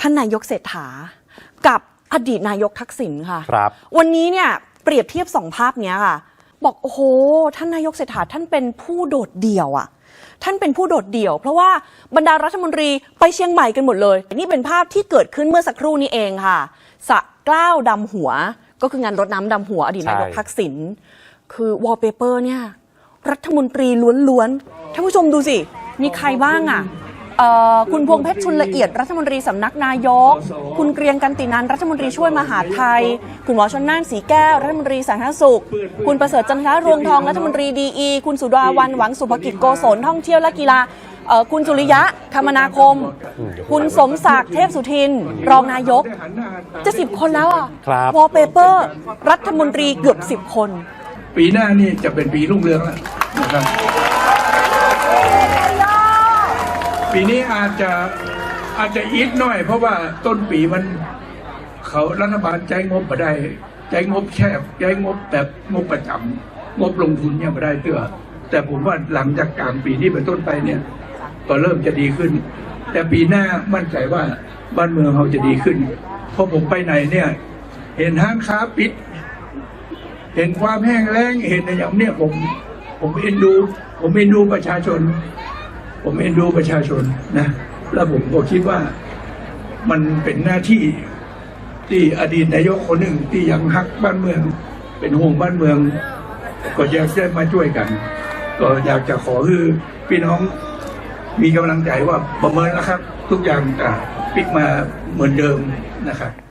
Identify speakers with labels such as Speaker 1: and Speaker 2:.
Speaker 1: ท่านนายกเศรษฐา กับอดีตนายกทักษิณค่ะ
Speaker 2: ครับ
Speaker 1: วันนี้เนี่ยเปรียบเทียบสองภาพเนี้ยค่ะ บอกโอ้โห ท่านนายกเศรษฐาท่านเป็นผู้โดดเดี่ยวอะ่ะ ท่านเป็นผู้โดดเดี่ยว เพราะว่าบรรดารัฐมนตรีไปเชียงใหม่กันหมดเลย นี่เป็นภาพที่เกิดขึ้นเมื่อสักครู่นี้เองค่ะสระเกล้าวดำหัว ก็คืองานรดน้ำดำหัวอดีตนายก
Speaker 2: ใช่
Speaker 1: ทักษิณคือวอลเปเปอร์เนี่ย รัฐมนตรีล้วนๆท่านผู้ชมดูสิ มีใครบ้างอะ เอ่อคุณพวงเพชรชุนละเอียดรัฐมนตรีสำนักนายก คุณเกรียงกันตินันรัฐมนตรีช่วยมหาดไทย คุณหมอชนน่านสีแก้ว รัฐมนตรีสาธารณสุข คุณประเสริฐจันทรรวงทองรัฐมนตรีดีอีคุณสุดาวันหวังสุภกิจโกศลท่องเที่ยวและกีฬาเอ่อคุณจุริยะคมนาคม คุณสมศักดิ์เทพสุทิน รองนายกจะสิบคนแล้วอะ
Speaker 2: ครับ
Speaker 1: วอลเปเปอร์ รัฐมนตรีเกือบสิบคน
Speaker 3: ปีหน้านี่จะเป็นปีรุ่งเรืองแล้วนะครับ ปีนี้อาจจะอาจจะอีกหน่อย เพราะว่าต้นปีมันเขารัฐบาลใจงบมาได้ใจงบแคบใจงบแบบงบประจำงบลงทุนเนี่ยมาได้เตื้อแต่ผมว่าหลังจากกลางปีนี้เป็นต้นไปเนี่ย ก็เริ่มจะดีขึ้น แต่ปีหน้ามั่นใจว่าบ้านเมืองเราจะดีขึ้น เพราะผมไปไหนเนี่ย เห็นห้างค้าปิด เห็นความแห้งแล้งเห็นอะไรอย่างเนี้ยผม ผมเอ็นดู ผมเอ็นดูประชาชน ผมเอ็นดูประชาชนนะ แล้วผมก็คิดว่ามันเป็นหน้าที่ที่อดีตนายกคนหนึ่งที่ยังฮักบ้านเมือง เป็นห่วงบ้านเมือง ก็อยากจะมาช่วยกัน ก็อยากจะขอคือพี่น้องมีกำลังใจว่าประเมินแล้วครับ ทุกอย่างจะพลิกมาเหมือนเดิมนะครับ